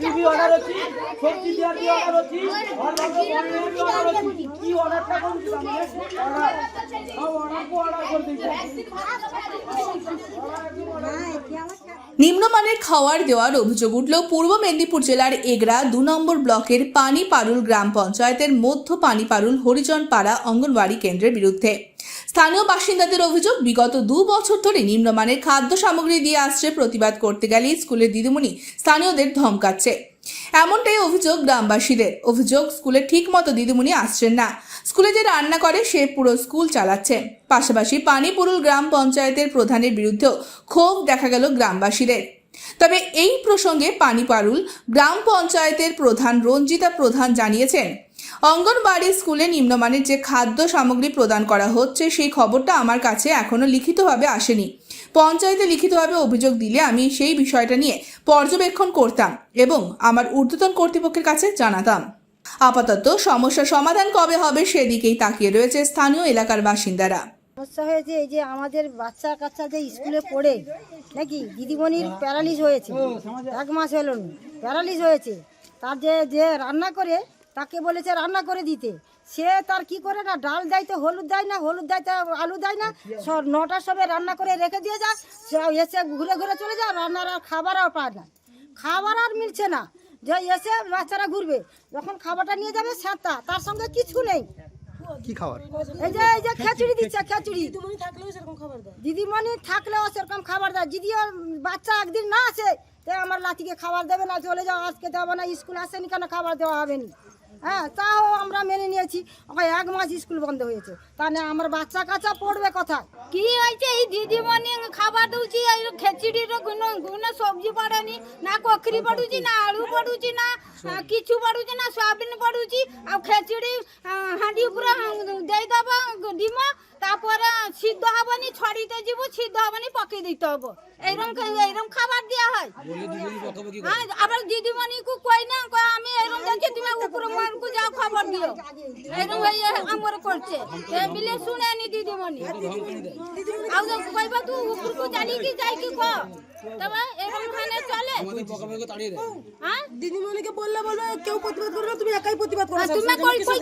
TV order আছে সবজি order বাবা অর্ডার আছে কি অর্ডারটা সব অর্ডার কো অর্ডার করে নিম্নমানের খাওয়ার দেওয়ার অভিযোগ উঠল পূর্ব মেদিনীপুর জেলার এগরা দু নম্বর ব্লকের পানিপারুল গ্রাম পঞ্চায়েতের মধ্য পানিপারুল হরিজন পাড়া অঙ্গনওয়াড়ি কেন্দ্রের বিরুদ্ধে। স্থানীয় বাসিন্দাদের অভিযোগ, বিগত দু বছর ধরে নিম্নমানের খাদ্য সামগ্রী দিয়ে আসছে প্রতিবাদ করতে গেলে স্কুলের দিদিমণি স্থানীয়দের ধমকাচ্ছে এমনটাই অভিযোগ গ্রামবাসীদের। অভিযোগ স্কুলে ঠিক মতো দিদিমণি আসছেন না। স্কুলে যে রান্না করে, সে পুরো স্কুল চালাচ্ছে। পাশাপাশি পানিপুরুল গ্রাম পঞ্চায়েতের প্রধানের বিরুদ্ধেও ক্ষোভ দেখা গেল গ্রামবাসীদের। তবে এই প্রসঙ্গে পানিপারুল গ্রাম পঞ্চায়েতের প্রধান রঞ্জিতা প্রধান জানিয়েছেন, অঙ্গনবাড়ি স্কুলে নিম্নমানের যে খাদ্য সামগ্রী প্রদান করা হচ্ছে সেই খবরটা আমার কাছে এখনও লিখিতভাবে আসেনি। পঞ্চায়েতে লিখিতভাবে অভিযোগ দিলে আমি সেই বিষয়টা নিয়ে পর্যবেক্ষণ করতাম এবং আমার ঊর্ধ্বতন কর্তৃপক্ষের কাছে জানাতাম। আপাতত সমস্যার সমাধান কবে হবে সেদিকেই তাকিয়ে রয়েছে স্থানীয় এলাকার বাসিন্দারা। সমস্যা হয়েছে এই যে আমাদের বাচ্চা কাচ্চা যে স্কুলে পড়ে নাকি? দিদিমণির প্যারালিস হয়েছে। এক মাস হলো প্যারালিস হয়েছে। তার যে যে রান্না করে, তাকে বলেছে রান্না করে দিতে। সে তার কি করে না, ডাল দেয় তো, হলুদ দেয় না, হলুদ দেয় তো, আলু দেয় না, সব নটার সময় রান্না করে রেখে দিয়ে যায় এসে ঘুরে ঘুরে চলে যায়, রান্নার আর খাবার আর পায় না। খাবার আর মিলছে না। যে এসে বাচ্চারা ঘুরবে, যখন খাবারটা নিয়ে যাবে সাঁতা তার সঙ্গে কিছু নেই। কি খাবার? এই যে এই যে খিচুড়ি দিচ্ছে, খিচুড়ি। দিদিমণি থাকলেও সেরকম খাবার দেয়। যদি ওর বাচ্চা একদিন না আসে, তো আমার লাতিকে খাবার দেবে, না চলে যাও, আজকে দেবো না, স্কুল আসেনি কেন, খাবার দেওয়া হবে না। হ্যাঁ তাও আমরা মেনে নিয়েছি। ওখানে এক মাস স্কুল বন্ধ হয়েছে। তাহলে আমার বাচ্চা কাচা পড়বে কথা কি হয়েছে? এই দিদিমণি খাবার দিচ্ছি, এই খেচিড়ির গুণ সবজি পড়েনি না কখরি পড়ুছি না আলু পড়ুছি না কিছু পড়ুছি না সয়াবিন পড়ুছি আর খেচিড়ি হাঁডি পুরো দিয়ে দেবা ডিমা দিতে হবে মানে না পকে দিতে হবে। এইরকম এইরকম খাবার দেওয়া হয়। হ্যাঁ আবার দিদিমণি কই না কই আমি এইরকম দেখে তুমি উপরে মনকু যাও খবর দিও। এইরকম এই আমার করছে। বিলে শুনে নি দিদিমণি। আউ কইবা তুই উপরে জানি কি যাই কি কো? তবে এরকম খানে চলে। হ্যাঁ? দিদিমণিকে বললে বলবে কেউ প্রতিবাদ করবে তুমি একাই প্রতিবাদ হ্যাঁ, তুমি কই কই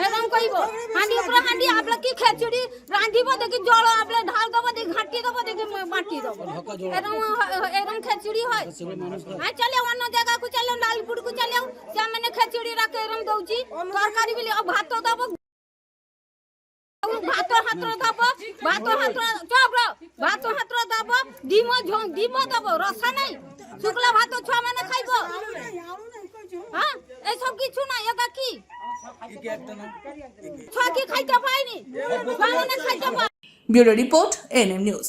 এরকম কইবো। হাঁডি উপরে হাঁডি কি খেচুড়ি দেখি জল আপলা মাটিয়ে দেবো। এরকম এরকম হয় চলে অন্য জায়গাকু চলে লালপুরকু চলে সেমানে খিচুড়ি রাখে এরকম দৌছি তরকারি বলি ভাত দেবো ভাত হাত দেব ভাত হাত চপ ভাত হাত দেব ডিম ডিম দেব রসা নাই শুকলা ভাত ছুয়া মানে খাইব হ্যাঁ এসব কিছু না এটা কি ছুয়া কি খাইতে পায়নি ব্যুরো রিপোর্ট এনএম নিউজ